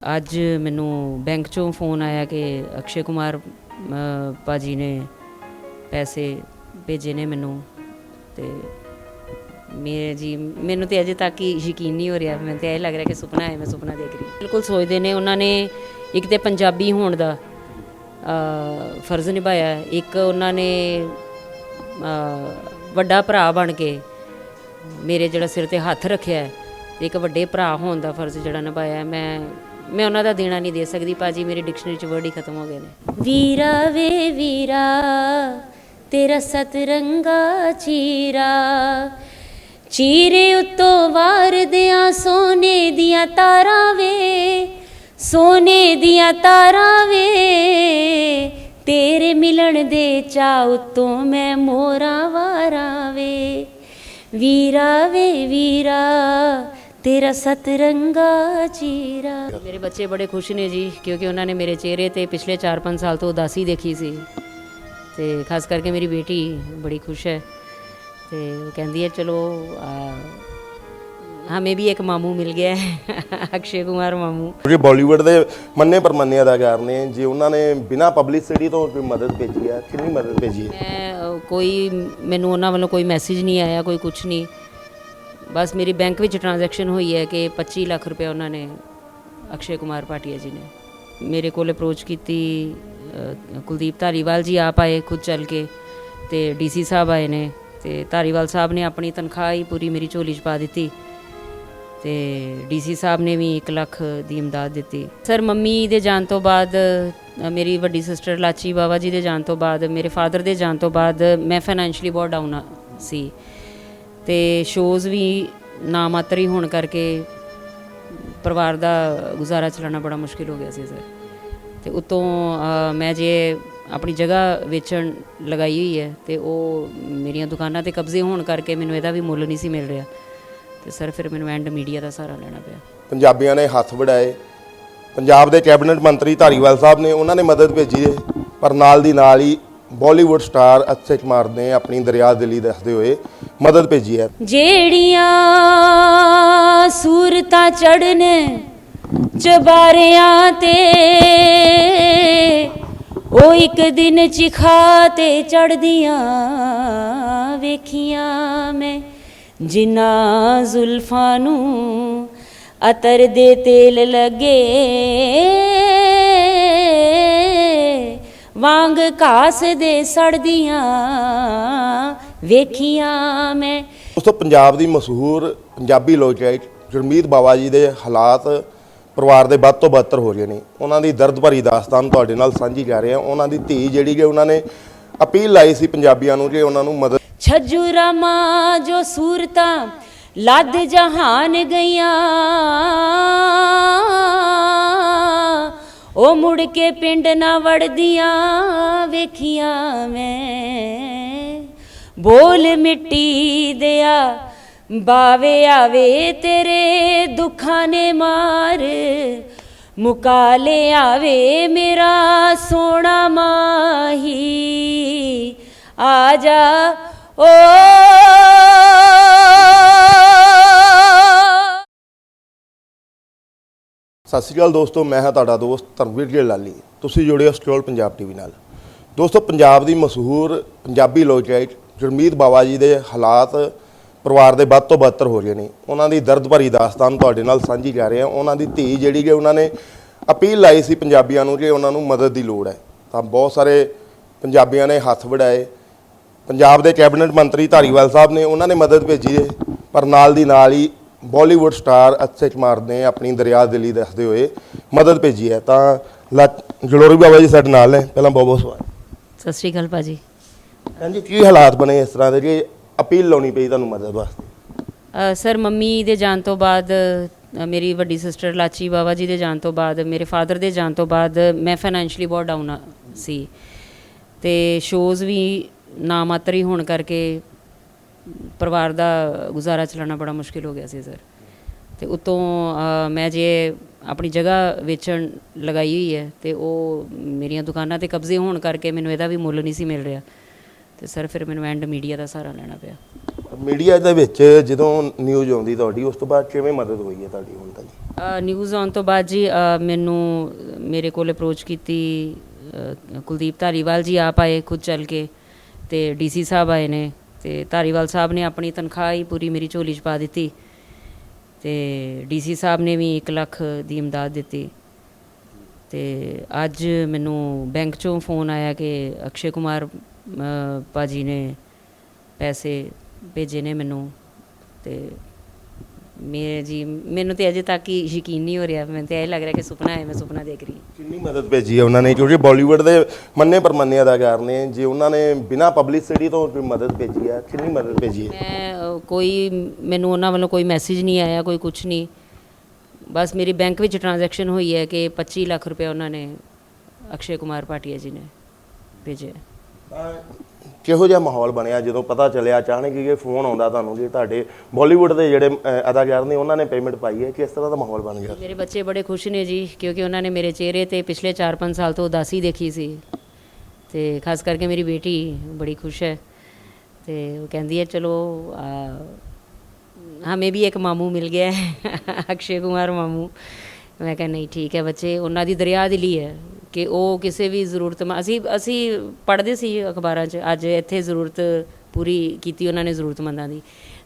ਅੱਜ ਮੈਨੂੰ ਬੈਂਕ ਚੋਂ ਫੋਨ ਆਇਆ ਕਿ ਅਕਸ਼ੇ ਕੁਮਾਰ ਅ, ਭਾਜੀ ਨੇ ਪੈਸੇ ਭੇਜੇ ਨੇ ਮੈਨੂੰ ਤੇ ਮੇਰੇ ਜੀ ਮੈਨੂੰ ਤੇ ਅਜੇ ਤੱਕ ਹੀ ਯਕੀਨ ਨਹੀਂ ਹੋ ਰਿਹਾ। ਮੈਨੂੰ ਤੇ ਇਹ ਲੱਗ ਰਿਹਾ ਕਿ ਸੁਪਨਾ ਹੈ ਮੈਂ ਸੁਪਨਾ ਦੇਖ ਰਹੀ ਬਿਲਕੁਲ ਸੋਚਦੇ ਨੇ ਉਹਨਾਂ ਨੇ ਇੱਕ ਤੇ ਪੰਜਾਬੀ ਹੋਣ ਦਾ ਫਰਜ਼ ਨਿਭਾਇਆ। ਇੱਕ ਉਹਨਾਂ ਨੇ ਵੱਡਾ ਭਰਾ ਬਣ ਕੇ ਮੇਰੇ ਜਿਹੜਾ ਸਿਰ ਤੇ ਹੱਥ ਰੱਖਿਆ ਇੱਕ ਵੱਡੇ ਭਰਾ ਹੋਣ ਦਾ ਫਰਜ਼ ਜਿਹੜਾ ਨਿਭਾਇਆ ਮੈਂ ਮੈਂ ਉਹਨਾਂ ਦਾ ਦੇਣਾ ਨਹੀਂ ਦੇ ਸਕਦੀ, ਭਾਜੀ ਮੇਰੀ ਡਿਕਸ਼ਨਰੀ ਚ ਵਰਡ ਹੀ ਖਤਮ ਹੋ ਗਏ ਨੇ। ਵੀਰਾ ਵੇ ਵੀਰਾ, ਤੇਰਾ ਸਤਰੰਗਾ ਚੀਰਾ। ਚੀਰੇ ਉੱਤੋਂ ਵਾਰਦਿਆਂ ਸੋਨੇ ਦੀਆਂ ਤਾਰਾਂ ਵੇ, ਸੋਨੇ ਦੀਆਂ ਤਾਰਾਂ ਵੇ। ਤੇਰੇ ਮਿਲਣ ਦੇ ਚਾਅ ਉੱਤੋਂ ਮੈਂ ਮੋਰਾ ਵਾਰਾਂ ਵੇ। ਵੀਰਾ ਵੇ ਵੀਰਾ ਤੇਰਾ ਸਤਰੰਗਾ ਚੀਰਾ। ਮੇਰੇ ਬੱਚੇ ਬੜੇ ਖੁਸ਼ ਨੇ ਜੀ ਕਿਉਂਕਿ ਉਹਨਾਂ ਨੇ ਮੇਰੇ ਚਿਹਰੇ ਤੇ ਪਿਛਲੇ 4-5 ਸਾਲ ਤੋਂ ਉਦਾਸੀ ਦੇਖੀ ਸੀ। ਤੇ ਖਾਸ ਕਰਕੇ ਮੇਰੀ ਬੇਟੀ ਬੜੀ ਖੁਸ਼ ਹੈ। ਤੇ ਉਹ ਕਹਿੰਦੀ ਹੈ ਚਲੋ ਹਮੇ ਵੀ ਇੱਕ ਮਾਮੂ ਮਿਲ ਗਿਆ ਹੈ ਅਕਸ਼ੇ ਕੁਮਾਰ ਮਾਮੂ। ਜਿਹੜੇ ਬਾਲੀਵੁੱਡ ਦੇ ਮੰਨੇ ਪਰਮੰਨੇ ਅਦਾਕਾਰ ਨੇ ਜੇ ਉਹਨਾਂ ਨੇ ਬਿਨਾ ਪਬਲਿਸਿਟੀ ਤੋਂ ਕੋਈ ਮਦਦ ਭੇਜੀ ਹੈ ਕਿੰਨੀ ਮਦਦ ਭੇਜੀ ਹੈ? ਕੋਈ ਮੈਨੂੰ ਉਹਨਾਂ ਵੱਲੋਂ ਕੋਈ ਮੈਸੇਜ ਨਹੀਂ ਆਇਆ ਕੋਈ ਕੁਝ ਨਹੀਂ। ਬਸ ਮੇਰੀ ਬੈਂਕ ਵਿੱਚ ਟ੍ਰਾਂਜੈਕਸ਼ਨ ਹੋਈ ਹੈ ਕਿ 25 ਲੱਖ ਰੁਪਏ ਉਹਨਾਂ ਨੇ ਅਕਸ਼ੇ ਕੁਮਾਰ ਭਾਟੀਆ ਜੀ ਨੇ ਮੇਰੇ ਕੋਲ ਅਪਰੋਚ ਕੀਤੀ ਕੁਲਦੀਪ ਧਾਰੀਵਾਲ ਜੀ ਆਪ ਆਏ ਖੁਦ ਚੱਲ ਕੇ ਤੇ ਡੀਸੀ ਸਾਹਿਬ ਆਏ ਨੇ ਤੇ ਧਾਰੀਵਾਲ ਸਾਹਿਬ ਨੇ ਆਪਣੀ ਤਨਖਾਹ ਹੀ ਪੂਰੀ ਮੇਰੀ ਝੋਲੀ 'ਚ ਪਾ ਦਿੱਤੀ ਤੇ ਡੀਸੀ ਸਾਹਿਬ ਨੇ ਵੀ 1 ਲੱਖ ਦੀ ਇਮਦਾਦ ਦਿੱਤੀ। ਸਰ, ਮੰਮੀ ਦੇ ਜਾਣ ਤੋਂ ਬਾਅਦ ਮੇਰੀ ਵੱਡੀ ਸਿਸਟਰ ਲਾਚੀ ਬਾਵਾ ਜੀ ਦੇ ਜਾਣ ਤੋਂ ਬਾਅਦ, ਮੇਰੇ ਫਾਦਰ ਦੇ ਜਾਣ ਤੋਂ ਬਾਅਦ ਮੈਂ ਫਾਈਨੈਂਸ਼ਲੀ ਬਹੁਤ ਡਾਊਨ ਸੀ। ਤੇ ਸ਼ੋਜ਼ ਵੀ ਨਾ ਮਾਤਰ ਹੀ ਹੋਣ ਕਰਕੇ ਪਰਿਵਾਰ ਦਾ ਗੁਜ਼ਾਰਾ ਚਲਾਉਣਾ ਬੜਾ ਮੁਸ਼ਕਿਲ ਹੋ ਗਿਆ ਸੀ ਸਰ ਤੇ ਉਤੋਂ ਮੈਂ ਜੇ ਆਪਣੀ ਜਗ੍ਹਾ ਵੇਚਣ ਲਗਾਈ ਹੋਈ ਹੈ ਤੇ ਉਹ ਮੇਰੀਆਂ ਦੁਕਾਨਾਂ ਤੇ ਕਬਜ਼ੇ ਹੋਣ ਕਰਕੇ ਮੈਨੂੰ ਇਹਦਾ ਵੀ ਮੁੱਲ ਨਹੀਂ ਸੀ ਮਿਲ ਰਿਹਾ। ਤੇ ਸਰ ਫਿਰ ਮੈਨੂੰ ਐਂਡ ਮੀਡੀਆ ਦਾ ਸਹਾਰਾ ਲੈਣਾ ਪਿਆ। ਪੰਜਾਬੀਆਂ ਨੇ ਹੱਥ ਵਡਾਏ। ਪੰਜਾਬ ਦੇ ਕੈਬਨਿਟ ਮੰਤਰੀ ਧਾਰੀਵਾਲ ਸਾਹਿਬ ਨੇ ਉਹਨਾਂ ਨੇ ਮਦਦ ਭੇਜੀ ਹੈ, ਪਰ ਨਾਲ ਦੀ ਨਾਲ ਹੀ ਬਾਲੀਵੁੱਡ ਸਟਾਰ ਅਕਸ਼ੇ ਕੁਮਾਰ ਨੇ ਆਪਣੀ ਦਰਿਆ ਦਿਲੀ ਦੱਸਦੇ ਹੋਏ ਮਦਦ ਭੇਜੀ ਹੈ। ਜਿਹੜੀਆਂ ਸੂਰਤਾਂ ਚੜਨ ਚਬਾਰਿਆਂ ਤੇ, ਉਹ ਇੱਕ ਦਿਨ ਚਿਖਾ ਤੇ ਚੜਦੀਆਂ ਵੇਖੀਆਂ ਮੈਂ। ਜਿਨ੍ਹਾਂ ਜ਼ੁਲਫਾਂ ਨੂੰ ਅਤਰ ਦੇ ਤੇਲ ਲੱਗੇ ਵਾਂਗ ਘਾਸ ਦੇ ਸੜਦੀਆਂ ਵੇਖੀਆਂ ਮੈਂ। ਉਸ ਤੋਂ ਪੰਜਾਬ ਦੀ ਮਸ਼ਹੂਰ ਪੰਜਾਬੀ ਲੋਕ ਗਾਇਕ ਗੁਰਮੀਤ ਬਾਵਾ ਜੀ ਦੇ ਹਾਲਾਤ ਪਰਿਵਾਰ ਦੇ ਵੱਧ ਤੋਂ ਬਦਤਰ ਹੋ ਰਹੇ ਨੇ। ਉਹਨਾਂ ਦੀ ਦਰਦ ਭਰੀ ਦਾਸਤਾਨ ਤੁਹਾਡੇ ਨਾਲ ਸਾਂਝੀ ਕਰ ਰਹੇ। ਹਾਂ ਉਹਨਾਂ ਦੀ ਧੀ ਜਿਹੜੀ ਕਿ ਉਹਨਾਂ ਨੇ ਅਪੀਲ ਲਾਈ ਸੀ ਪੰਜਾਬੀਆਂ ਨੂੰ ਕਿ ਉਹਨਾਂ ਨੂੰ ਮਦਦ ਛੱਜੂ ਰਾਮਾ ਜੋ ਸੂਰਤਾਂ ਲੱਦ ਜਹਾਨ ਗਈਆਂ। ਉਹ ਮੁੜ ਕੇ ਪਿੰਡ ਨਾ ਵੜਦੀਆਂ, ਵੇਖੀਆਂ ਮੈਂ। ਬੋਲ ਮਿੱਟੀ ਦਿਆ, ਬਾਵੇ ਆਵੇ ਤੇਰੇ ਦੁੱਖਾਂ ਨੇ ਮਾਰ। ਮੁਕਾ ਲੈ ਆਵੇ ਮੇਰਾ ਸੋਹਣਾ ਮਾਹੀ। ਆ ਜਾ, ਓ ਸਤਿ ਸ਼੍ਰੀ ਅਕਾਲ ਦੋਸਤੋ, ਮੈਂ ਹਾਂ ਤੁਹਾਡਾ ਦੋਸਤ ਧਰਮਵੀਰ ਜੀ ਲਾਲੀ। ਤੁਸੀਂ ਜੁੜੇ ਹੋ ਸਟਰੋਲ ਪੰਜਾਬ ਟੀਵੀ ਨਾਲ। ਦੋਸਤੋ, ਪੰਜਾਬ ਦੀ ਮਸ਼ਹੂਰ ਪੰਜਾਬੀ ਲੋਕ ਗਾਇਕ ਗੁਰਮੀਤ ਬਾਵਾ ਜੀ ਦੇ ਹਾਲਾਤ ਪਰਿਵਾਰ ਦੇ ਵੱਧ ਤੋਂ ਬਦਤਰ ਹੋ ਰਹੇ ਨੇ। ਉਹਨਾਂ ਦੀ ਦਰਦ ਭਰੀ ਦਾਸਤਾਨ ਤੁਹਾਡੇ ਨਾਲ ਸਾਂਝੀ ਕਰ ਰਹੇ। ਹਾਂ ਉਹਨਾਂ ਦੀ ਧੀ ਜਿਹੜੀ ਕਿ ਉਹਨਾਂ ਨੇ ਅਪੀਲ ਲਾਈ ਸੀ ਪੰਜਾਬੀਆਂ ਨੂੰ ਕਿ ਉਹਨਾਂ ਨੂੰ ਮਦਦ ਦੀ ਲੋੜ ਹੈ। ਤਾਂ ਬਹੁਤ ਸਾਰੇ ਪੰਜਾਬੀਆਂ ਨੇ ਹੱਥ ਵਡਾਏ। ਪੰਜਾਬ ਦੇ ਕੈਬਨਿਟ ਮੰਤਰੀ ਧਾਰੀਵਾਲ ਸਾਹਿਬ ਨੇ ਉਹਨਾਂ ਨੇ ਮਦਦ ਭੇਜੀ ਹੈ। ਪਰ ਨਾਲ ਦੀ ਨਾਲ ਹੀ ਬਾਲੀਵੁੱਡ ਸਟਾਰ ਅਕਸ਼ੇ ਕੁਮਾਰ ਨੇ ਆਪਣੀ ਦਰਿਆ ਦਿਲੀ ਦੱਸਦੇ ਹੋਏ ਮਦਦ ਭੇਜੀ ਹੈ। ਤਾਂ ਜਲੋਰੀ ਬਾਬਾ ਜੀ ਸਾਡੇ ਨਾਲ ਨੇ। ਪਹਿਲਾਂ ਬਹੁਤ ਬਹੁਤ ਸਵਾਗਤ। ਸਤਿ ਸ਼੍ਰੀ ਅਕਾਲ ਭਾਜੀ। ਹਾਂਜੀ ਕੀ ਹਾਲਾਤ ਬਣੇ ਇਸ ਤਰ੍ਹਾਂ ਦੇ? ਕਿ ਅਪੀਲ ਲਾਉਣੀ ਪਈ ਤੁਹਾਨੂੰ ਮਦਦ ਵਾਸਤੇ। ਅ, ਸਰ ਮੰਮੀ ਦੇ ਜਾਣ ਤੋਂ ਬਾਅਦ ਅ, ਮੇਰੀ ਵੱਡੀ ਸਿਸਟਰ ਲਾਚੀ ਬਾਬਾ ਜੀ ਦੇ ਜਾਣ ਤੋਂ ਬਾਅਦ ਮੇਰੇ ਫਾਦਰ ਦੇ ਜਾਣ ਤੋਂ ਬਾਅਦ ਮੈਂ ਫਾਈਨੈਂਸ਼ਲੀ ਬਹੁਤ ਡਾਊਨ ਸੀ। ਤੇ ਸ਼ੋਜ਼ ਵੀ ਨਾ ਮਾਤਰ ਹੀ ਹੋਣ ਕਰਕੇ ਪਰਿਵਾਰ ਦਾ ਗੁਜ਼ਾਰਾ ਚਲਾਉਣਾ ਬੜਾ ਮੁਸ਼ਕਿਲ ਹੋ ਗਿਆ ਸੀ ਸਰ ਤੇ ਉਤੋਂ ਮੈਂ ਜੇ ਆਪਣੀ ਜਗ੍ਹਾ ਵੇਚਣ ਲਗਾਈ ਹੋਈ ਹੈ ਤੇ ਉਹ ਮੇਰੀਆਂ ਦੁਕਾਨਾਂ ਤੇ ਕਬਜ਼ੇ ਹੋਣ ਕਰਕੇ ਮੈਨੂੰ ਇਹਦਾ ਵੀ ਮੁੱਲ ਨਹੀਂ ਸੀ ਮਿਲ ਰਿਹਾ। ਤੇ ਸਰ ਫਿਰ ਮੈਨੂੰ ਐਂਡ ਮੀਡੀਆ ਦਾ ਸਹਾਰਾ ਲੈਣਾ ਪਿਆ। ਮੀਡੀਆ ਦੇ ਵਿੱਚ ਜਦੋਂ ਨਿਊਜ਼ ਆਉਂਦੀ ਤੁਹਾਡੀ ਉਸ ਤੋਂ ਬਾਅਦ ਕਿਵੇਂ ਮਦਦ ਹੋਈ ਹੈ ਤੁਹਾਡੀ ਹੁਣ ਤੱਕ? ਨਿਊਜ਼ ਆਉਣ ਤੋਂ ਬਾਅਦ ਜੀ ਮੈਨੂੰ ਮੇਰੇ ਕੋਲ ਅਪਰੋਚ ਕੀਤੀ ਕੁਲਦੀਪ ਧਾਰੀਵਾਲ ਜੀ ਆਪ ਆਏ ਖੁਦ ਚੱਲ ਕੇ ਤੇ ਡੀਸੀ ਸਾਹਿਬ ਆਏ ਨੇ। ਤੇ ਧਾਰੀਵਾਲ ਸਾਹਿਬ ਨੇ ਆਪਣੀ ਤਨਖਾਹ ਹੀ ਪੂਰੀ ਮੇਰੀ ਝੋਲੀ 'ਚ ਪਾ ਦਿੱਤੀ ਤੇ ਡੀਸੀ ਸਾਹਿਬ ਨੇ ਵੀ 1 ਲੱਖ ਦੀ ਇਮਦਾਦ ਦਿੱਤੀ ਤੇ ਅੱਜ ਮੈਨੂੰ ਬੈਂਕ ਚੋਂ ਫੋਨ ਆਇਆ ਕਿ ਅਕਸ਼ੇ ਕੁਮਾਰ ਅ, ਭਾਜੀ ਨੇ ਪੈਸੇ ਭੇਜੇ ਨੇ ਮੈਨੂੰ ਤੇ ਮੇਰੇ ਜੀ ਮੈਨੂੰ ਤੇ ਅਜੇ ਤੱਕ ਹੀ ਯਕੀਨ ਨਹੀਂ ਹੋ ਰਿਹਾ। ਮੈਨੂੰ ਤੇ ਇਹ ਲੱਗ ਰਿਹਾ ਕਿ ਸੁਪਨਾ ਹੈ ਮੈਂ ਸੁਪਨਾ ਦੇਖ ਰਹੀ ਹਾਂ। ਕਿੰਨੀ ਮਦਦ ਭੇਜੀ ਹੈ ਉਹਨਾਂ ਨੇ? ਕਿਉਂਕਿ ਬਾਲੀਵੁੱਡ ਦੇ ਮੰਨੇ ਪਰਮੰਨੇ ਅਦਾਕਾਰ ਨੇ। ਜੇ ਉਹਨਾਂ ਨੇ ਬਿਨਾਂ ਪਬਲਿਸਿਟੀ ਤੋਂ ਕੋਈ ਮਦਦ ਭੇਜੀ ਹੈ ਕਿੰਨੀ ਮਦਦ ਭੇਜੀ ਹੈ? ਮੈਂ ਅ, ਕੋਈ ਮੈਨੂੰ ਉਹਨਾਂ ਵੱਲੋਂ ਕੋਈ ਮੈਸੇਜ ਨਹੀਂ ਆਇਆ ਕੋਈ ਕੁਝ ਨਹੀਂ। ਬਸ ਮੇਰੀ ਬੈਂਕ ਵਿੱਚ ਟ੍ਰਾਂਜੈਕਸ਼ਨ ਹੋਈ ਹੈ ਕਿ 25 ਲੱਖ ਰੁਪਏ ਉਹਨਾਂ ਨੇ ਅਕਸ਼ੇ ਕੁਮਾਰ ਭਾਟੀਆ ਜੀ ਨੇ ਭੇਜੇ ਤਾਂ ਕਿਹੋ ਜਿਹਾ ਮਾਹੌਲ ਬਣਿਆ? ਜਦੋਂ ਪਤਾ ਚੱਲਿਆ ਅਚਾਨਕ ਹੀ ਕਿ ਫੋਨ ਆਉਂਦਾ ਤੁਹਾਨੂੰ ਕਿ ਤੁਹਾਡੇ ਬਾਲੀਵੁੱਡ ਦੇ ਜਿਹੜੇ ਅਦਾਕਾਰ ਨੇ ਉਹਨਾਂ ਨੇ ਪੇਮੈਂਟ ਪਾਈ ਹੈ ਕਿਸ ਤਰ੍ਹਾਂ ਦਾ ਮਾਹੌਲ ਬਣ ਗਿਆ? ਮੇਰੇ ਬੱਚੇ ਬੜੇ ਖੁਸ਼ ਨੇ ਜੀ ਕਿਉਂਕਿ ਉਹਨਾਂ ਨੇ ਮੇਰੇ ਚਿਹਰੇ ਤੇ ਪਿਛਲੇ 4-5 ਸਾਲ ਤੋਂ ਉਦਾਸੀ ਦੇਖੀ ਸੀ। ਤੇ ਖਾਸ ਕਰਕੇ ਮੇਰੀ ਬੇਟੀ ਬੜੀ ਖੁਸ਼ ਹੈ। ਤੇ ਉਹ ਕਹਿੰਦੀ ਹੈ ਚਲੋ ਆ, ਹਮੇਂ ਵੀ ਇੱਕ ਮਾਮੂ ਮਿਲ ਗਿਆ ਹੈ ਅਕਸ਼ੇ ਕੁਮਾਰ ਮਾਮੂ। ਮੈਂ ਕਹਿੰਦਾ ਨਹੀਂ ਠੀਕ ਹੈ ਬੱਚੇ ਉਹਨਾਂ ਦੀ ਦਰਿਆ ਦਿਲੀ ਹੈ। ਕਿ ਉਹ ਕਿਸੇ ਵੀ ਜ਼ਰੂਰਤ ਅਸੀਂ ਅਸੀਂ ਪੜ੍ਹਦੇ ਸੀ ਅਖਬਾਰਾਂ 'ਚ ਅੱਜ ਇੱਥੇ ਜ਼ਰੂਰਤ ਪੂਰੀ ਕੀਤੀ ਉਹਨਾਂ ਨੇ ਜ਼ਰੂਰਤਮੰਦਾਂ ਦੀ।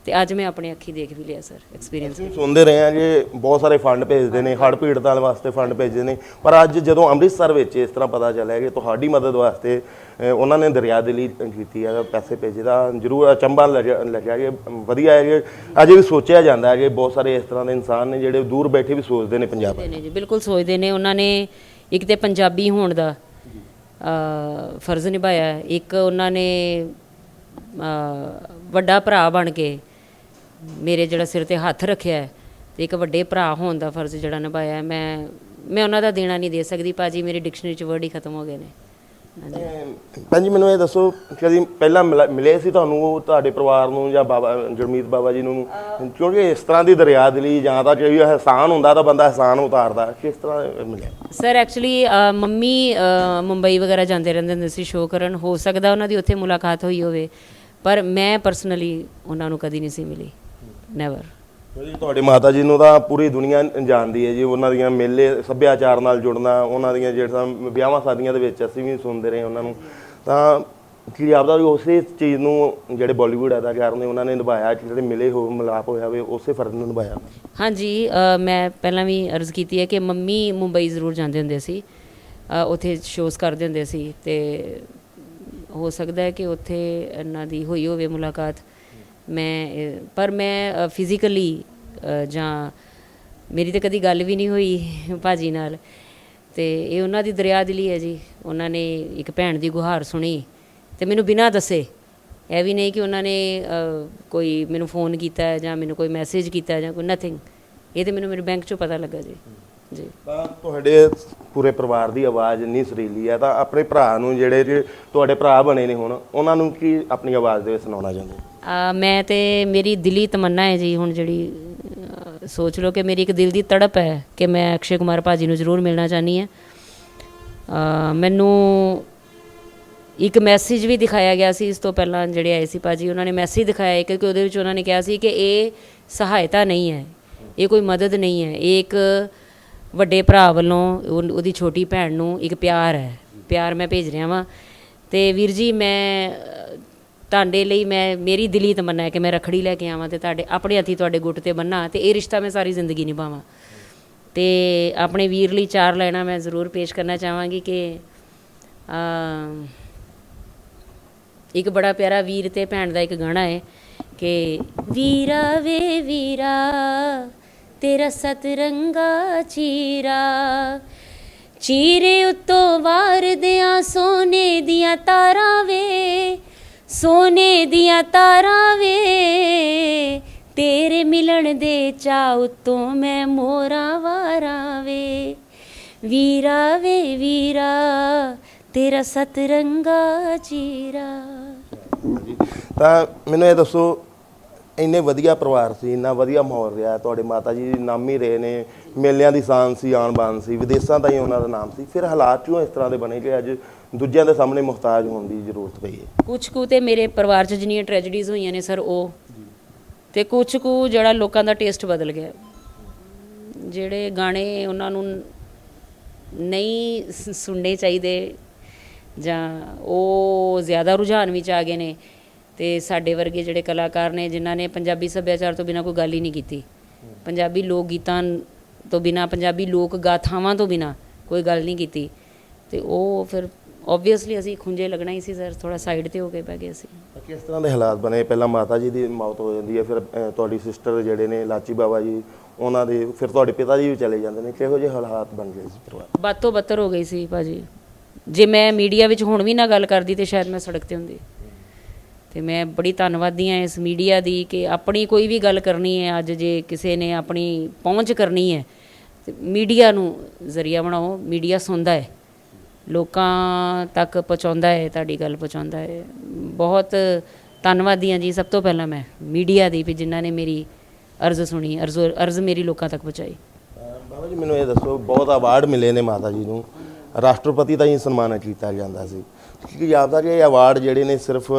ਤੇ ਅੱਜ ਮੈਂ ਆਪਣੇ ਅੱਖੀ ਦੇਖ ਵੀ ਲਿਆ ਸਰ ਐਕਸਪੀਰੀਅੰਸ ਅਸੀਂ ਸੁਣਦੇ ਰਹੇ ਹਾਂ ਕਿ ਬਹੁਤ ਸਾਰੇ ਫੰਡ ਭੇਜਦੇ ਨੇ ਹੜ੍ਹ ਪੀੜਤਾਂ ਵਾਸਤੇ ਫੰਡ ਭੇਜਦੇ ਨੇ ਪਰ ਅੱਜ ਜਦੋਂ ਅੰਮ੍ਰਿਤਸਰ ਵਿੱਚ ਇਸ ਤਰ੍ਹਾਂ ਪਤਾ ਚੱਲਿਆ ਕਿ ਤੁਹਾਡੀ ਮਦਦ ਵਾਸਤੇ ਉਹਨਾਂ ਨੇ ਦਰਿਆ ਦਿਲੀ ਕੀਤੀ ਹੈ ਪੈਸੇ ਭੇਜੇ ਤਾਂ ਜ਼ਰੂਰ ਅਚੰਭਾ ਲੱਗਿਆ ਕਿ ਵਧੀਆ ਹੈ ਕਿ ਅਜੇ ਵੀ ਸੋਚਿਆ ਜਾਂਦਾ ਹੈ ਕਿ ਬਹੁਤ ਸਾਰੇ ਇਸ ਤਰ੍ਹਾਂ ਦੇ ਇਨਸਾਨ ਨੇ ਜਿਹੜੇ ਦੂਰ ਬੈਠੇ ਵੀ ਸੋਚਦੇ ਨੇ ਪੰਜਾਬ ਜੀ ਬਿਲਕੁਲ ਸੋਚਦੇ ਨੇ ਉਹਨਾਂ ਨੇ ਇੱਕ ਤੇ ਪੰਜਾਬੀ ਹੋਣ ਦਾ ਫਰਜ਼ ਨਿਭਾਇਆ। ਇੱਕ ਉਹਨਾਂ ਨੇ ਵੱਡਾ ਭਰਾ ਬਣ ਕੇ ਮੇਰੇ ਜਿਹੜਾ ਸਿਰ ਤੇ ਹੱਥ ਰੱਖਿਆ ਹੈ ਤੇ ਇੱਕ ਵੱਡੇ ਭਰਾ ਹੋਣ ਦਾ ਫਰਜ਼ ਜਿਹੜਾ ਨਿਭਾਇਆ ਮੈਂ ਮੈਂ ਉਹਨਾਂ ਦਾ ਦੇਣਾ ਨਹੀਂ ਦੇ ਸਕਦੀ। ਭਾਜੀ, ਮੇਰੀ ਡਿਕਸ਼ਨਰੀ ਚ ਵਰਡ ਹੀ ਖਤਮ ਹੋ ਗਏ ਨੇ। ਭੈਣ ਜੀ ਮੈਨੂੰ ਇਹ ਦੱਸੋ ਕਦੀ ਪਹਿਲਾਂ ਮਿਲਾ- ਮਿਲੇ ਸੀ ਤੁਹਾਨੂੰ ਉਹ ਤੁਹਾਡੇ ਪਰਿਵਾਰ ਨੂੰ ਜਾਂ ਬਾਬਾ ਜਰਮੀਤ ਬਾਬਾ ਜੀ ਨੂੰ? ਕਿਉਂਕਿ ਇਸ ਤਰ੍ਹਾਂ ਦੀ ਦਰਿਆ ਦਿਲੀ ਜਾਂ ਤਾਂ ਕੋਈ ਅਹਿਸਾਨ ਹੁੰਦਾ ਤਾਂ ਬੰਦਾ ਅਹਿਸਾਨ ਉਤਾਰਦਾ। ਕਿਸ ਤਰ੍ਹਾਂ ਮਿਲਿਆ? Sir actually mummy uh, Mumbai ਵਗੈਰਾ ਜਾਂਦੇ ਰਹਿੰਦੇ ਹੁੰਦੇ ਸੀ ਸ਼ੋਅ ਕਰਨ। ਹੋ ਸਕਦਾ ਉਹਨਾਂ ਦੀ ਉੱਥੇ ਮੁਲਾਕਾਤ ਹੋਈ ਹੋਵੇ ਪਰ ਮੈਂ ਪਰਸਨਲੀ ਉਹਨਾਂ ਨੂੰ ਕਦੀ ਨਹੀਂ ਸੀ ਮਿਲੀ। ਨੈਵਰ ਜੀ ਤੁਹਾਡੇ ਮਾਤਾ ਜੀ ਨੂੰ ਤਾਂ ਪੂਰੀ ਦੁਨੀਆ ਜਾਣਦੀ ਹੈ ਜੀ, ਉਹਨਾਂ ਦੀਆਂ ਮੇਲੇ, ਸੱਭਿਆਚਾਰ ਨਾਲ ਜੁੜਨਾ, ਉਹਨਾਂ ਦੀਆਂ ਜਿਹੜਾ ਵਿਆਹਾਂ ਸ਼ਾਦੀਆਂ ਦੇ ਵਿੱਚ ਅਸੀਂ ਵੀ ਸੁਣਦੇ ਰਹੇ ਉਹਨਾਂ ਨੂੰ। ਤਾਂ ਕੀ ਆਪਦਾ ਵੀ ਉਸੇ ਚੀਜ਼ ਨੂੰ ਜਿਹੜੇ ਬਾਲੀਵੁੱਡ ਅਦਾਕਾਰ ਨੇ, ਉਹਨਾਂ ਨੇ ਨਿਭਾਇਆ ਜਿਹੜੇ ਮਿਲੇ ਹੋ, ਮਿਲਾਪ ਹੋਇਆ ਹੋਵੇ, ਉਸੇ ਫਰਜ਼ ਨੂੰ ਨਿਭਾਇਆ। ਹਾਂਜੀ ਮੈਂ ਪਹਿਲਾਂ ਵੀ ਅਰਜ਼ ਕੀਤੀ ਹੈ ਕਿ ਮੰਮੀ ਮੁੰਬਈ ਜ਼ਰੂਰ ਜਾਂਦੇ ਹੁੰਦੇ ਸੀ। ਉੱਥੇ ਸ਼ੋਜ਼ ਕਰਦੇ ਹੁੰਦੇ ਸੀ ਤੇ ਹੋ ਸਕਦਾ ਹੈ ਕਿ ਉੱਥੇ ਇਹਨਾਂ ਦੀ ਹੋਈ ਹੋਵੇ ਮੁਲਾਕਾਤ। ਮੈਂ, ਪਰ ਮੈਂ ਫਿਜ਼ੀਕਲੀ ਜਾਂ ਮੇਰੀ ਤਾਂ ਕਦੀ ਗੱਲ ਵੀ ਨਹੀਂ ਹੋਈ ਭਾਜੀ ਨਾਲ। ਤੇ ਇਹ ਉਹਨਾਂ ਦੀ ਦਰਿਆ ਦਿਲੀ ਹੈ ਜੀ। ਉਹਨਾਂ ਨੇ ਇੱਕ ਭੈਣ ਦੀ ਗੁਹਾਰ ਸੁਣੀ ਤੇ ਮੈਨੂੰ ਬਿਨਾਂ ਦੱਸੇ ਇਹ ਵੀ ਨਹੀਂ ਕਿ ਉਹਨਾਂ ਨੇ ਕੋਈ ਮੈਨੂੰ ਫੋਨ ਕੀਤਾ ਹੈ ਜਾਂ ਮੈਨੂੰ ਕੋਈ ਮੈਸੇਜ ਕੀਤਾ ਜਾਂ ਕੋਈ ਨਥਿੰਗ ਇਹ ਤੇ ਮੈਨੂੰ ਮੇਰੇ ਬੈਂਕ ਚੋਂ ਪਤਾ ਲੱਗਾ ਜੀ। ਜੀ। ਤਾਂ ਤੁਹਾਡੇ ਪੂਰੇ ਪਰਿਵਾਰ ਦੀ ਆਵਾਜ਼ ਇੰਨੀ ਸੁਰੀਲੀ ਹੈ, ਤਾਂ ਆਪਣੇ ਭਰਾ ਨੂੰ ਜਿਹੜੇ ਕਿ ਤੁਹਾਡੇ ਭਰਾ ਬਣੇ ਨੇ ਹੁਣ, ਉਹਨਾਂ ਨੂੰ ਕੀ ਆਪਣੀ ਆਵਾਜ਼ ਦੇ ਵਿੱਚ ਸੁਣਾਉਣਾ ਚਾਹੁੰਦੇ ਮੈਂ ਤੇ ਮੇਰੀ ਦਿਲੀ ਤਮੰਨਾ ਹੈ ਜੀ ਹੁਣ ਜਿਹੜੀ ਸੋਚ ਲਓ ਕਿ ਮੇਰੀ ਇੱਕ ਦਿਲ ਦੀ ਤੜਪ ਹੈ ਕਿ ਮੈਂ ਅਕਸ਼ੇ ਕੁਮਾਰ ਭਾਜੀ ਨੂੰ ਜ਼ਰੂਰ ਮਿਲਣਾ ਚਾਹਨੀ ਹੈ। ਮੈਨੂੰ ਇੱਕ ਮੈਸੇਜ ਵੀ ਦਿਖਾਇਆ ਗਿਆ ਸੀ, ਇਸ ਤੋਂ ਪਹਿਲਾਂ ਜਿਹੜੇ ਆਏ ਸੀ ਭਾਜੀ, ਉਹਨਾਂ ਨੇ ਮੈਸੇਜ ਦਿਖਾਇਆ ਇੱਕ ਕਿ ਉਹਦੇ ਵਿੱਚ ਉਹਨਾਂ ਨੇ ਕਿਹਾ ਸੀ ਕਿ ਇਹ ਸਹਾਇਤਾ ਨਹੀਂ ਹੈ, ਇਹ ਕੋਈ ਮਦਦ ਨਹੀਂ ਹੈ, ਇਹ ਇੱਕ ਵੱਡੇ ਭਰਾ ਵੱਲੋਂ ਉਹ- ਉਹਦੀ ਛੋਟੀ ਭੈਣ ਨੂੰ ਇੱਕ ਪਿਆਰ ਹੈ, ਪਿਆਰ ਮੈਂ ਭੇਜ ਰਿਹਾ ਵਾਂ। ਤੇ ਵੀਰ ਜੀ, ਮੈਂ ਤੁਹਾਡੇ ਲਈ ਮੈਂ, ਮੇਰੀ ਦਿਲੀ ਤਮੰਨਾ ਹੈ ਕਿ ਮੈਂ ਰਖੜੀ ਲੈ ਕੇ ਆਵਾਂ ਤੇ ਤੁਹਾਡੇ, ਆਪਣੇ ਹੱਥੀ ਤੁਹਾਡੇ ਗੁੱਟ ਤੇ ਬੰਨਾ ਤੇ ਇਹ ਰਿਸ਼ਤਾ ਮੈਂ ਸਾਰੀ ਜ਼ਿੰਦਗੀ ਨਿਭਾਵਾਂ। ਤੇ ਆਪਣੇ ਵੀਰ ਲਈ ਚਾਰ ਲੈਣਾ ਮੈਂ ਜ਼ਰੂਰ ਪੇਸ਼ ਕਰਨਾ ਚਾਹਾਂਗੀ ਕਿ ਇੱਕ ਬੜਾ ਪਿਆਰਾ ਵੀਰ ਤੇ ਭੈਣ ਦਾ ਇੱਕ ਗਾਣਾ ਹੈ ਕਿ, ਵੀਰਾ ਵੇ ਵੀਰਾ, ਤੇਰਾ ਸਤਰੰਗਾ ਚੀਰਾ, ਚੀਰੇ ਉੱਤੋਂ ਵਾਰਦਿਆਂ ਸੋਨੇ ਦੀਆਂ ਤਾਰਾਂ ਵੇ ਸੋਨੇ ਦੀਆਂ ਤਾਰਾਂ ਵੇ, ਤੇਰੇ ਮਿਲਣ ਦੇ ਚਾਅ ਉੱਤੋਂ ਮੈਂ ਮੋਰਾ ਵਾਰਾਂ ਵੇ। ਵੀਰਾ ਵੇ, ਵੀਰਾ, ਤੇਰਾ ਸਤਰੰਗਾ ਚੀਰਾ। ਤਾਂ ਮੈਨੂੰ ਇਹ ਦੱਸੋ, ਇੰਨੇ ਵਧੀਆ ਪਰਿਵਾਰ ਸੀ, ਇੰਨਾ ਵਧੀਆ ਮਾਹੌਲ ਰਿਹਾ, ਤੁਹਾਡੇ ਮਾਤਾ ਜੀ ਨਾਮ ਹੀ ਰਹੇ ਨੇ, ਮੇਲਿਆਂ ਦੀ ਸ਼ਾਨ ਸੀ ਆਣ ਬਾਣ ਸੀ, ਵਿਦੇਸ਼ਾਂ ਦਾ ਹੀ ਉਹਨਾਂ ਦਾ ਨਾਮ ਸੀ, ਫਿਰ ਹਾਲਾਤ ਕਿਉਂ ਇਸ ਤਰ੍ਹਾਂ ਦੇ ਬਣੇ ਕਿ ਅੱਜ ਦੂਜਿਆਂ ਦੇ ਸਾਹਮਣੇ ਮੁਹਤਾਜ ਹੋਣ ਦੀ ਜ਼ਰੂਰਤ ਪਈ ਹੈ। ਕੁਛ ਕੁ ਤੇ ਮੇਰੇ ਪਰਿਵਾਰ 'ਚ ਜਿੰਨੀਆਂ ਟ੍ਰੈਜਡੀਜ਼ ਹੋਈਆਂ ਨੇ ਸਰ ਉਹ। ਤੇ ਕੁਛ ਕੁ ਜਿਹੜਾ ਲੋਕਾਂ ਦਾ ਟੇਸਟ ਬਦਲ ਗਿਆ। ਜਿਹੜੇ ਗਾਣੇ ਉਹਨਾਂ ਨੂੰ ਨਹੀਂ ਸੁਣਨੇ ਚਾਹੀਦੇ ਜਾਂ ਉਹ ਜ਼ਿਆਦਾ ਰੁਝਾਨ ਵਿੱਚ ਆ ਗਏ ਨੇ ਤੇ ਸਾਡੇ ਵਰਗੇ ਜਿਹੜੇ ਕਲਾਕਾਰ ਨੇ, ਜਿਨ੍ਹਾਂ ਨੇ ਪੰਜਾਬੀ ਸੱਭਿਆਚਾਰ ਤੋਂ ਬਿਨਾ ਕੋਈ ਗੱਲ ਹੀ ਨਹੀਂ ਕੀਤੀ। ਪੰਜਾਬੀ ਲੋਕ ਗੀਤਾਂ ਤੋਂ ਬਿਨਾ, ਪੰਜਾਬੀ ਲੋਕ ਗਾਥਾਵਾਂ ਤੋਂ ਬਿਨਾ ਕੋਈ ਗੱਲ ਨਹੀਂ ਕੀਤੀ। ਤੇ ਉਹ ਫਿਰ ਆਬਵੀਅਸਲੀ ਅਸੀਂ ਖੁੰਝੇ ਲੱਗਣਾ ਹੀ ਸੀ ਸਰ ਥੋੜਾ ਸਾਈਡ ਤੇ ਹੋ ਕੇ ਬਹਿ ਗਏ ਅਸੀਂ। ਕਿਸ ਤਰ੍ਹਾਂ ਦੇ ਹਾਲਾਤ ਬਣੇ ਪਹਿਲਾਂ ਮਾਤਾ ਜੀ ਦੀ ਮੌਤ ਹੋ ਜਾਂਦੀ ਹੈ ਫਿਰ ਅ, ਤੁਹਾਡੀ ਸਿਸਟਰ ਜਿਹੜੇ ਨੇ ਲਾਚੀ ਬਾਬਾ ਜੀ ਉਹਨਾਂ ਦੇ ਫਿਰ ਤੁਹਾਡੇ ਪਿਤਾ ਜੀ ਵੀ ਚਲੇ ਜਾਂਦੇ ਨੇ ਕਿਹੋ ਜਿਹੇ ਹਾਲਾਤ ਬਣ ਗਏ ਸੀ? ਪਰਿਵਾਰ ਬਾਤ ਤੋਂ ਬੱਤਰ ਹੋ ਗਈ ਸੀ ਭਾਜੀ। ਜੇ ਮੈਂ ਮੀਡੀਆ ਵਿੱਚ ਹੁਣ ਵੀ ਨਾ ਗੱਲ ਕਰਦੀ ਤੇ ਸ਼ਾਇਦ ਮੈਂ ਸੜਕ ਤੇ ਹੁੰਦੀ। ਤੇ ਮੈਂ ਬੜੀ ਧੰਨਵਾਦੀ ਹਾਂ ਇਸ ਮੀਡੀਆ ਦੀ ਕਿ ਆਪਣੀ ਕੋਈ ਵੀ ਗੱਲ ਕਰਨੀ ਹੈ ਅੱਜ ਜੇ ਕਿਸੇ ਨੇ ਆਪਣੀ ਪਹੁੰਚ ਕਰਨੀ ਹੈ ਤੇ ਮੀਡੀਆ ਨੂੰ ਜ਼ਰੀਆ ਬਣਾਓ ਮੀਡੀਆ ਸੁਣਦਾ ਹੈ। ਲੋਕਾਂ ਤੱਕ ਪਹੁੰਚਾਉਂਦਾ ਹੈ ਤੁਹਾਡੀ ਗੱਲ ਪਹੁੰਚਾਉਂਦਾ ਹੈ। ਬਹੁਤ ਧੰਨਵਾਦੀ ਹਾਂ ਜੀ ਸਭ ਤੋਂ ਪਹਿਲਾਂ ਮੈਂ ਮੀਡੀਆ ਦੀ ਵੀ ਜਿਨ੍ਹਾਂ ਨੇ ਮੇਰੀ ਅਰਜ਼ ਸੁਣੀ ਅਰਜ਼ ਅਰਜ਼ ਮੇਰੀ ਲੋਕਾਂ ਤੱਕ ਪਹੁੰਚਾਈ। ਬਾਬਾ ਜੀ ਮੈਨੂੰ ਇਹ ਦੱਸੋ ਬਹੁਤ ਅਵਾਰਡ ਮਿਲੇ ਨੇ ਮਾਤਾ ਜੀ ਨੂੰ। ਰਾਸ਼ਟਰਪਤੀ ਦਾ ਹੀ ਸਨਮਾਨ ਕੀਤਾ ਜਾਂਦਾ ਸੀ। ਕੀ ਯਾਦਦਾ ਜੀ ਇਹ ਅਵਾਰਡ ਜਿਹੜੇ ਨੇ ਸਿਰਫ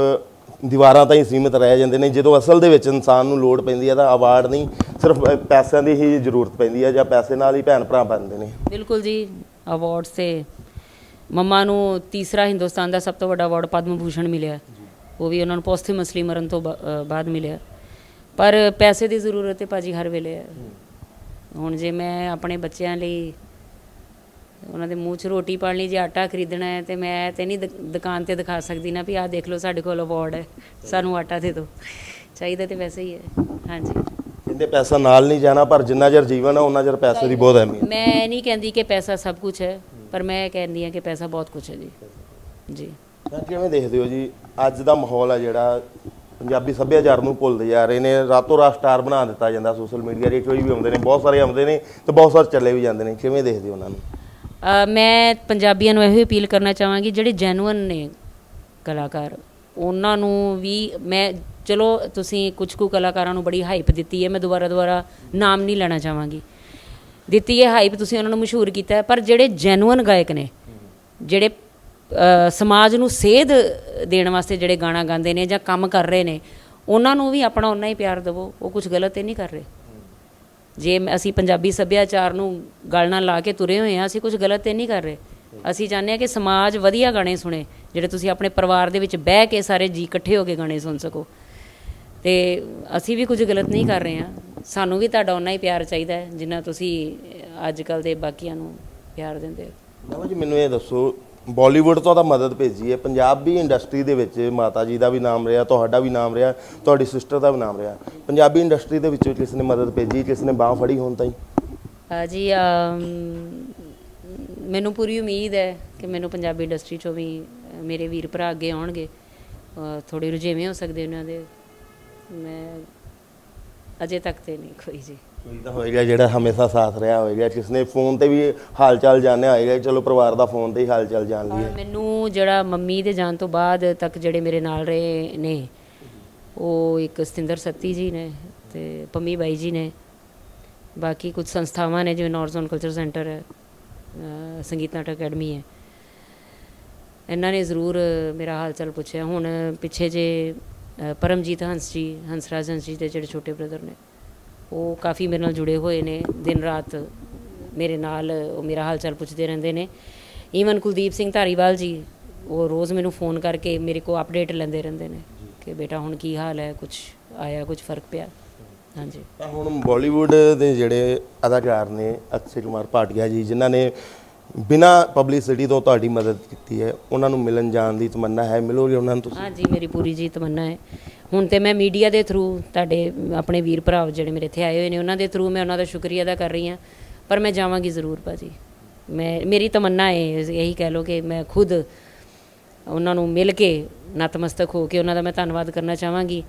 ਦੀਵਾਰਾਂ ਤਾਂ ਹੀ ਸੀਮਿਤ ਰਹਿ ਜਾਂਦੇ ਨੇ। ਜਦੋਂ ਅਸਲ ਦੇ ਵਿੱਚ ਇਨਸਾਨ ਨੂੰ ਲੋੜ ਪੈਂਦੀ ਹੈ ਤਾਂ ਅਵਾਰਡ ਨਹੀਂ ਸਿਰਫ ਪੈਸਿਆਂ ਦੀ ਹੀ ਜ਼ਰੂਰਤ ਪੈਂਦੀ ਹੈ ਜਾਂ ਪੈਸੇ ਨਾਲ ਹੀ ਭੈਣ ਭਰਾ ਬਣਦੇ ਨੇ। ਬਿਲਕੁਲ ਜੀ ਅਵਾਰਡਸ ਤੇ ਮੰਮਾ ਨੂੰ ਤੀਸਰਾ ਹਿੰਦੁਸਤਾਨ ਦਾ ਸਭ ਤੋਂ ਵੱਡਾ ਅਵਾਰਡ ਪਦਮ ਭੂਸ਼ਣ ਮਿਲਿਆ। ਉਹ ਵੀ ਉਹਨਾਂ ਨੂੰ ਪੋਸਥਿਮਸਲੀ ਮਰਨ ਤੋਂ ਬਾਅਦ ਮਿਲਿਆ। ਪਰ ਪੈਸੇ ਦੀ ਜ਼ਰੂਰਤ ਹੈ ਭਾਜੀ ਹਰ ਵੇਲੇ। ਹੈ ਹੁਣ ਜੇ ਮੈਂ ਆਪਣੇ ਬੱਚਿਆਂ ਲਈ ਉਹਨਾਂ ਦੇ ਮੂੰਹ 'ਚ ਰੋਟੀ ਪਾਣ ਲਈ ਜੇ ਆਟਾ ਖਰੀਦਣਾ ਹੈ ਤੇ ਮੈਂ ਤੇ ਨਹੀਂ ਦੁਕਾਨ ਤੇ ਦਿਖਾ ਸਕਦੀ ਨਾ ਵੀ ਆਹ ਦੇਖ ਲਓ ਸਾਡੇ ਕੋਲ ਅਵਾਰਡ ਹੈ। ਸਾਨੂੰ ਆਟਾ ਦੇ ਦਿਓ। ਚਾਹੀਦਾ ਤੇ ਵੈਸੇ ਹੀ ਹੈ। ਹਾਂਜੀ। ਕਹਿੰਦੇ ਪੈਸਾ ਨਾਲ ਨਹੀਂ ਜਾਣਾ ਪਰ ਜਿੰਨਾ ਚਿਰ ਜੀਵਨ ਹੈ ਉਹਨਾਂ ਚਿਰ ਪੈਸੇ ਦੀ ਬਹੁਤ ਅਹਿਮੀਅਤ ਮੈਂ ਨਹੀਂ ਕਹਿੰਦੀ ਕਿ ਪੈਸਾ ਸਭ ਕੁਝ ਹੈ। ਪਰ ਮੈਂ ਕਹਿੰਦੀ ਹਾਂ ਕਿ ਪੈਸਾ ਬਹੁਤ ਕੁਝ ਹੈ ਜੀ। ਜੀ। ਤਾਂ ਕਿਵੇਂ ਦੇਖਦੇ ਹੋ ਜੀ? ਅੱਜ ਦਾ ਮਾਹੌਲ ਹੈ ਜਿਹੜਾ ਪੰਜਾਬੀ ਸੱਭਿਆਚਾਰ ਨੂੰ ਭੁੱਲਦੇ ਜਾ ਰਹੇ ਨੇ। ਰਾਤੋਂ ਰਾਤ ਸਟਾਰ ਬਣਾ ਦਿੱਤਾ ਜਾਂਦਾ ਸੋਸ਼ਲ ਮੀਡੀਆ 'ਤੇ ਕੋਈ ਵੀ ਆਉਂਦੇ ਨੇ ਬਹੁਤ ਸਾਰੇ ਆਉਂਦੇ ਨੇ ਤੇ ਬਹੁਤ ਸਾਰੇ ਚੱਲੇ ਵੀ ਜਾਂਦੇ ਨੇ। ਕਿਵੇਂ ਦੇਖਦੇ ਹੋ ਉਹਨਾਂ ਨੂੰ? ਮੈਂ ਪੰਜਾਬੀਆਂ ਨੂੰ ਇਹੋ ਅਪੀਲ ਕਰਨਾ ਚਾਹਾਂਗੀ ਜਿਹੜੇ ਜੈਨੂਅਨ ਨੇ ਕਲਾਕਾਰ ਉਹਨਾਂ ਨੂੰ ਵੀ ਮੈਂ ਚਲੋ ਤੁਸੀਂ ਕੁਝ ਕੁ ਕਲਾਕਾਰਾਂ ਨੂੰ ਬੜੀ ਹਾਈਪ ਦਿੱਤੀ ਹੈ ਮੈਂ ਦੁਬਾਰਾ ਦੁਬਾਰਾ ਨਾਮ ਨਹੀਂ ਲੈਣਾ ਚਾਹਾਂਗੀ। ਦਿੱਤੀ ਹੈ ਹਾਈਪ ਤੁਸੀਂ ਉਹਨਾਂ ਨੂੰ ਮਸ਼ਹੂਰ ਕੀਤਾ ਪਰ ਜਿਹੜੇ ਜੈਨੂਅਨ ਗਾਇਕ ਨੇ, ਜਿਹੜੇ ਸਮਾਜ ਨੂੰ ਸੇਧ ਦੇਣ ਵਾਸਤੇ ਜਿਹੜੇ ਗਾਣਾ ਗਾਉਂਦੇ ਨੇ ਜਾਂ ਕੰਮ ਕਰ ਰਹੇ ਨੇ, ਉਹਨਾਂ ਨੂੰ ਵੀ ਆਪਣਾ ਉਨਾ ਹੀ ਪਿਆਰ ਦਿਵੋ, ਉਹ ਕੁਝ ਗਲਤ ਤੇ ਨਹੀਂ ਕਰ ਰਹੇ। ਜੇ ਅਸੀਂ ਪੰਜਾਬੀ ਸੱਭਿਆਚਾਰ ਨੂੰ ਗਲ ਨਾਲ ਲਾ ਕੇ ਤੁਰੇ ਹੋਏ ਆ ਅਸੀਂ ਕੁਝ ਗਲਤ ਤੇ ਨਹੀਂ ਕਰ ਰਹੇ। ਅਸੀਂ ਚਾਹੁੰਦੇ ਆ ਕਿ ਸਮਾਜ ਵਧੀਆ ਗਾਣੇ ਸੁਣੇ, ਜਿਹੜੇ ਤੁਸੀਂ ਆਪਣੇ ਪਰਿਵਾਰ ਦੇ ਵਿੱਚ ਬਹਿ ਕੇ ਸਾਰੇ ਜੀ ਇਕੱਠੇ ਹੋ ਕੇ ਗਾਣੇ ਸੁਣ ਸਕੋ। ਤੇ ਅਸੀਂ ਵੀ ਕੁਝ ਗਲਤ ਨਹੀਂ ਕਰ ਰਹੇ ਆ ਸਾਨੂੰ ਵੀ ਤੁਹਾਡਾ ਉਨਾ ਹੀ ਪਿਆਰ ਚਾਹੀਦਾ ਹੈ ਜਿੰਨਾ ਤੁਸੀਂ ਅੱਜ ਕੱਲ ਦੇ ਬਾਕੀਆਂ ਨੂੰ ਪਿਆਰ ਦਿੰਦੇ ਹੋ। ਬਾਬਾ ਜੀ ਮੈਨੂੰ ਇਹ ਦੱਸੋ ਬਾਲੀਵੁੱਡ ਤੋਂ ਤਾਂ ਮਦਦ ਭੇਜੀ ਹੈ ਪੰਜਾਬੀ ਇੰਡਸਟਰੀ ਦੇ ਵਿੱਚ ਮਾਤਾ ਜੀ ਦਾ ਵੀ ਨਾਮ ਰਿਹਾ ਤੁਹਾਡਾ ਵੀ ਨਾਮ ਰਿਹਾ ਤੁਹਾਡੀ ਸਿਸਟਰ ਦਾ ਵੀ ਨਾਮ ਰਿਹਾ। ਪੰਜਾਬੀ ਇੰਡਸਟਰੀ ਦੇ ਵਿੱਚੋਂ ਕਿਸ ਨੇ ਮਦਦ ਭੇਜੀ ਕਿਸ ਨੇ ਬਾਹ ਫੜੀ ਹੁਣ ਤਾਈਂ? ਅ, ਜੀ ਅਮ, ਮੈਨੂੰ ਪੂਰੀ ਉਮੀਦ ਹੈ ਕਿ ਮੈਨੂੰ ਪੰਜਾਬੀ ਇੰਡਸਟਰੀ ਚੋਂ ਵੀ ਅ, ਮੇਰੇ ਵੀਰ ਭਰਾ ਅੱਗੇ ਆਉਣਗੇ। ਥੋੜੇ ਰੁਝੇਵੇਂ ਹੋ ਸਕਦੇ ਉਹਨਾਂ ਦੇ। ਮੈਂ ਅਜੇ ਤੱਕ ਤੇ ਨਹੀਂ ਕੋਈ ਜੀ। ਕੋਈ ਤਾਂ ਹੋਏਗਾ ਜਿਹੜਾ ਹਮੇਸ਼ਾ ਸਾਥ ਰਿਹਾ ਹੋਏਗਾ। ਕਿਸ ਨੇ ਫੋਨ ਤੇ ਵੀ ਹਾਲ ਚਾਲ ਜਾਣਿਆ ਹੋਏਗਾ ਚਲੋ ਪਰਿਵਾਰ ਦਾ ਫੋਨ ਤੇ ਹੀ ਹਾਲ ਚਾਲ ਜਾਣ ਲਈਏ ਅ, ਮੈਨੂੰ ਜਿਹੜਾ ਮੰਮੀ ਦੇ ਜਾਣ ਤੋਂ ਬਾਅਦ ਤੱਕ ਜਿਹੜੇ ਮੇਰੇ ਨਾਲ ਰਹੇ ਨੇ ਉਹ ਇੱਕ ਸਤਿੰਦਰ ਸੱਤੀ ਜੀ ਨੇ ਤੇ ਪੰਮੀ ਬਾਈ ਜੀ ਨੇ। ਬਾਕੀ ਕੁਝ ਸੰਸਥਾਵਾਂ ਨੇ ਜਿਵੇਂ ਨਾਰਥ ਜ਼ੋਨ ਕਲਚਰ ਸੈਂਟਰ ਹੈ ਸੰਗੀਤ ਨਾਟਕ ਅਕੈਡਮੀ ਹੈ। ਇਹਨਾਂ ਨੇ ਜ਼ਰੂਰ ਮੇਰਾ ਹਾਲ ਚਾਲ ਪੁੱਛਿਆ। ਹੁਣ ਪਿੱਛੇ ਜੇ ਪਰਮਜੀਤ ਹੰਸ ਜੀ ਹੰਸਰਾਜ ਹੰਸ ਜੀ ਦੇ ਜਿਹੜੇ ਛੋਟੇ ਬ੍ਰਦਰ ਨੇ, ਉਹ ਕਾਫੀ ਮੇਰੇ ਨਾਲ ਜੁੜੇ ਹੋਏ ਨੇ, ਦਿਨ ਰਾਤ ਮੇਰੇ ਨਾਲ, ਉਹ ਮੇਰਾ ਹਾਲ ਚਾਲ ਪੁੱਛਦੇ ਰਹਿੰਦੇ ਨੇ। ਈਵਨ ਕੁਲਦੀਪ ਸਿੰਘ ਧਾਰੀਵਾਲ ਜੀ, ਉਹ ਰੋਜ਼ ਮੈਨੂੰ ਫੋਨ ਕਰਕੇ ਮੇਰੇ ਕੋ ਅਪਡੇਟ ਲੈਂਦੇ ਰਹਿੰਦੇ ਨੇ ਕਿ ਬੇਟਾ ਹੁਣ ਕੀ ਹਾਲ ਹੈ ਕੁਝ ਆਇਆ ਕੁਝ ਫ਼ਰਕ ਪਿਆ। ਹਾਂਜੀ। ਤਾਂ ਹੁਣ ਬਾਲੀਵੁੱਡ ਦੇ ਜਿਹੜੇ ਅਦਾਕਾਰ ਨੇ ਅਕਸ਼ੇ ਕੁਮਾਰ ਭਾਟੀਆ ਜੀ, ਜਿਨ੍ਹਾਂ ਨੇ ਬਿਨਾ ਪਬਲਿਸਿਟੀ ਤੋਂ ਤੁਹਾਡੀ ਮਦਦ ਕੀਤੀ ਹੈ ਉਹਨਾਂ ਨੂੰ ਮਿਲਣ ਜਾਣ ਦੀ ਤਮੰਨਾ ਹੈ ਮਿਲੋਗੇ ਉਹਨਾਂ ਨੂੰ ਤੁਸੀਂ? ਹਾਂਜੀ ਮੇਰੀ ਪੂਰੀ ਜੀ ਤਮੰਨਾ ਹੈ। ਹੁਣ ਤੇ ਮੈਂ ਮੀਡੀਆ ਦੇ ਥਰੂ ਤੁਹਾਡੇ ਆਪਣੇ ਵੀਰ ਭਰਾ ਜਿਹੜੇ ਮੇਰੇ ਇੱਥੇ ਆਏ ਹੋਏ ਨੇ ਉਹਨਾਂ ਦੇ ਥਰੂ ਮੈਂ ਉਹਨਾਂ ਦਾ ਸ਼ੁਕਰੀਆ ਅਦਾ ਕਰ ਰਹੀ ਹਾਂ। ਪਰ ਮੈਂ ਜਾਵਾਂਗੀ ਜ਼ਰੂਰ ਭਾਜੀ। ਮੈਂ ਮੇਰੀ ਤਮੰਨਾ ਹੈ ਇਹੀ ਕਹਿ ਲਓ ਕਿ ਮੈਂ ਖੁਦ ਉਹਨਾਂ ਨੂੰ ਮਿਲ ਕੇ ਨਤਮਸਤਕ ਹੋ ਕੇ ਉਹਨਾਂ ਦਾ ਮੈਂ ਧੰਨਵਾਦ ਕਰਨਾ ਚਾਹਾਂਗੀ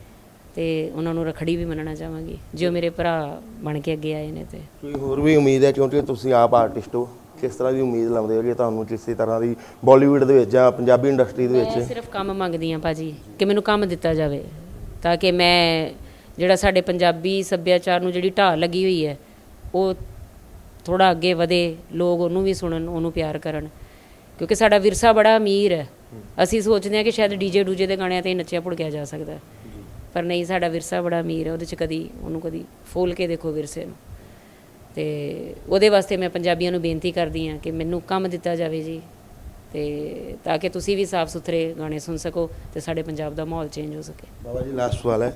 ਤੇ ਉਹਨਾਂ ਨੂੰ ਰਖੜੀ ਵੀ ਮੰਨਣਾ ਚਾਹਾਂਗੀ ਜੋ ਮੇਰੇ ਭਰਾ ਬਣ ਕੇ ਅੱਗੇ ਆਏ ਨੇ ਤੇ। ਕੋਈ ਹੋਰ ਵੀ ਉਮੀਦ ਹੈ ਕਿਉਂਕਿ ਤੁਸੀਂ ਆਪ ਆਰਟਿਸਟ ਹੋ। ਕਿਸ ਤਰ੍ਹਾਂ ਦੀ ਉਮੀਦ ਲਾਉਂਦੇ ਹੋ ਕਿ ਤੁਹਾਨੂੰ ਕਿਸੇ ਤਰ੍ਹਾਂ ਦੀ ਬਾਲੀਵੁੱਡ ਦੇ ਵਿੱਚ ਜਾਂ ਪੰਜਾਬੀ ਇੰਡਸਟਰੀ ਦੇ ਮੈਂ ਵਿੱਚ? ਸਿਰਫ ਕੰਮ ਮੰਗਦੀ ਹਾਂ ਭਾਜੀ ਕਿ ਮੈਨੂੰ ਕੰਮ ਦਿੱਤਾ ਜਾਵੇ ਤਾਂ ਕਿ ਮੈਂ ਜਿਹੜਾ ਸਾਡੇ ਪੰਜਾਬੀ ਸੱਭਿਆਚਾਰ ਨੂੰ ਜਿਹੜੀ ਢਾਲ ਲੱਗੀ ਹੋਈ ਹੈ ਉਹ ਥੋੜਾ ਅੱਗੇ ਵਧੇ ਲੋਕ ਉਹਨੂੰ ਵੀ ਸੁਣਨ ਉਹਨੂੰ ਪਿਆਰ ਕਰਨ। ਕਿਉਂਕਿ ਸਾਡਾ ਵਿਰਸਾ ਬੜਾ ਅਮੀਰ ਹੈ। ਅਸੀਂ ਸੋਚਦੇ ਹਾਂ ਕਿ ਸ਼ਾਇਦ ਡੀਜੇ ਡੂਜੇ ਦੇ ਗਾਣਿਆਂ ਤੇ ਹੀ ਨੱਚਿਆ ਭੁੜਕਿਆ ਜਾ ਸਕਦਾ। ਪਰ ਨਹੀਂ ਸਾਡਾ ਵਿਰਸਾ ਬੜਾ ਅਮੀਰ ਹੈ ਉਹਦੇ ਚ ਕਦੀ ਉਹਨੂੰ ਕਦੀ ਫੋਲ ਕੇ ਦੇਖੋ ਵਿਰਸੇ ਨੂੰ। ਤੇ ਉਹਦੇ ਵਾਸਤੇ ਮੈਂ ਪੰਜਾਬੀਆਂ ਨੂੰ ਬੇਨਤੀ ਕਰਦੀ ਹਾਂ ਕਿ ਮੈਨੂੰ ਕੰਮ ਦਿੱਤਾ ਜਾਵੇ ਜੀ ਤੇ ਤਾਂ ਕਿ ਤੁਸੀਂ ਵੀ ਸਾਫ਼ ਸੁਥਰੇ ਗਾਣੇ ਸੁਣ ਸਕੋ ਤੇ ਸਾਡੇ ਪੰਜਾਬ ਦਾ ਮਾਹੌਲ ਚੇਂਜ ਹੋ ਸਕੇ। ਬਾਬਾ ਜੀ ਲਾਸਟ ਸਵਾਲ ਹੈ।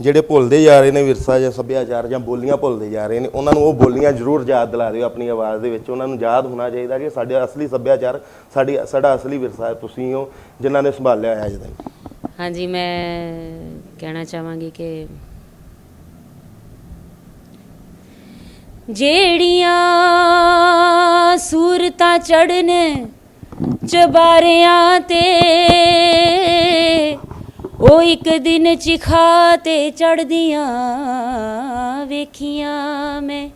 ਜਿਹੜੇ ਭੁੱਲਦੇ ਜਾ ਰਹੇ ਨੇ ਵਿਰਸਾ ਜਾਂ ਸੱਭਿਆਚਾਰ ਜਾਂ ਬੋਲੀਆਂ ਭੁੱਲਦੇ ਜਾ ਰਹੇ ਨੇ ਉਹਨਾਂ ਨੂੰ ਉਹ ਬੋਲੀਆਂ ਜ਼ਰੂਰ ਯਾਦ ਦਿਲਾ ਦਿਓ ਆਪਣੀ ਆਵਾਜ਼ ਦੇ ਵਿੱਚ। ਉਹਨਾਂ ਨੂੰ ਯਾਦ ਹੋਣਾ ਚਾਹੀਦਾ ਕਿ ਸਾਡੇ ਅਸਲੀ ਸੱਭਿਆਚਾਰ ਸਾਡੀ ਸਾਡਾ ਅਸਲੀ ਵਿਰਸਾ ਹੈ ਤੁਸੀਂ ਹੋ ਜਿਨ੍ਹਾਂ ਨੇ ਸੰਭਾਲਿਆ ਹੋਇਆ ਅਜੇ ਤੱਕ। ਹਾਂਜੀ ਮੈਂ ਕਹਿਣਾ ਚਾਹਾਂਗੀ ਕਿ ਜਿਹੜੀਆਂ ਸੂਰਤਾਂ ਚੜਨ ਚਬਾਰਿਆਂ ਤੇ, ਉਹ ਇੱਕ ਦਿਨ ਚਿਖਾ ਤੇ ਚੜਦੀਆਂ ਵੇਖੀਆਂ ਮੈਂ।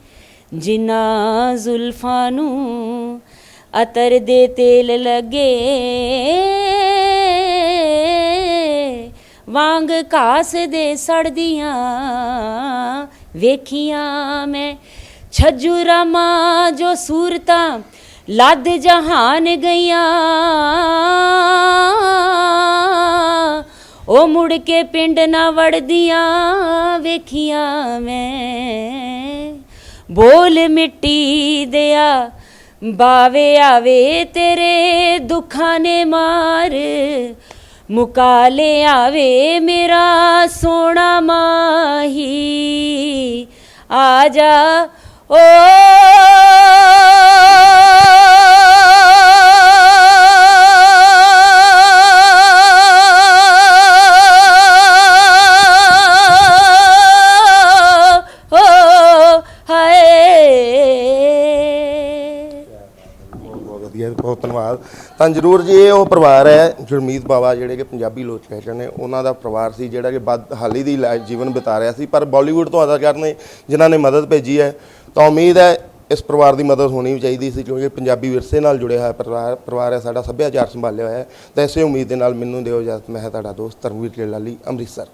ਜਿਨ੍ਹਾਂ ਜ਼ੁਲਫਾਂ ਨੂੰ ਅਤਰ ਦੇ ਤੇਲ ਲੱਗੇ, ਵਾਂਗ ਘਾਸ ਦੇ ਸੜਦੀਆਂ ਵੇਖੀਆਂ ਮੈਂ। ਛੱਜੂ ਮਾਂ ਜੋ ਸੂਰਤਾਂ ਲੱਦ ਜਹਾਨ ਗਈਆਂ। ਉਹ ਮੁੜ ਕੇ ਪਿੰਡ ਨਾ ਵੜਦੀਆਂ, ਵੇਖੀਆਂ ਮੈਂ। ਬੋਲ ਮਿੱਟੀ ਦਿਆ, ਬਾਵੇ ਆਵੇ ਤੇਰੇ ਦੁੱਖਾਂ ਨੇ ਮਾਰ। ਮੁਕਾ ਲੈ ਆਵੇ ਮੇਰਾ ਸੋਹਣਾ ਮਾਹੀ। ਆ ਜਾ ਓ ਹਾਏ ਬਹੁਤ ਵਧੀਆ ਬਹੁਤ ਧੰਨਵਾਦ। ਤਾਂ ਜਰੂਰ ਜੀ, ਇਹ ਉਹ ਪਰਿਵਾਰ ਹੈ ਗੁਰਮੀਤ ਬਾਵਾ ਜਿਹੜੇ ਕਿ ਪੰਜਾਬੀ ਲੋਕ ਕਹਿ ਨੇ, ਉਹਨਾਂ ਦਾ ਪਰਿਵਾਰ ਸੀ ਜਿਹੜਾ ਕਿ ਬਦ ਹਾਲੀ ਦੀ ਲਾਈਫ ਜੀਵਨ ਬਿਤਾ ਰਿਹਾ ਸੀ, ਪਰ ਬਾਲੀਵੁੱਡ ਤੋਂ ਅਦਾਕਾਰ ਨੇ ਜਿਨ੍ਹਾਂ ਨੇ ਮਦਦ ਭੇਜੀ ਹੈ। ਤਾਂ ਉਮੀਦ ਹੈ ਇਸ ਪਰਿਵਾਰ ਦੀ ਮਦਦ ਹੋਣੀ ਵੀ ਚਾਹੀਦੀ ਸੀ, ਕਿਉਂਕਿ ਪੰਜਾਬੀ ਵਿਰਸੇ ਨਾਲ ਜੁੜਿਆ ਹੋਇਆ ਪਰਿਵਾਰ ਪਰਿਵਾਰ ਹੈ, ਸਾਡਾ ਸੱਭਿਆਚਾਰ ਸੰਭਾਲਿਆ ਹੋਇਆ ਹੈ। ਤਾਂ ਇਸੇ ਉਮੀਦ ਦੇ ਨਾਲ ਮੈਨੂੰ ਦਿਓ ਇਜਾਜ਼ਤ, ਮੈਂ ਹਾਂ ਤੁਹਾਡਾ ਦੋਸਤ ਧਰਮਵੀਰ ਲਾਲੀ, ਅੰਮ੍ਰਿਤਸਰ।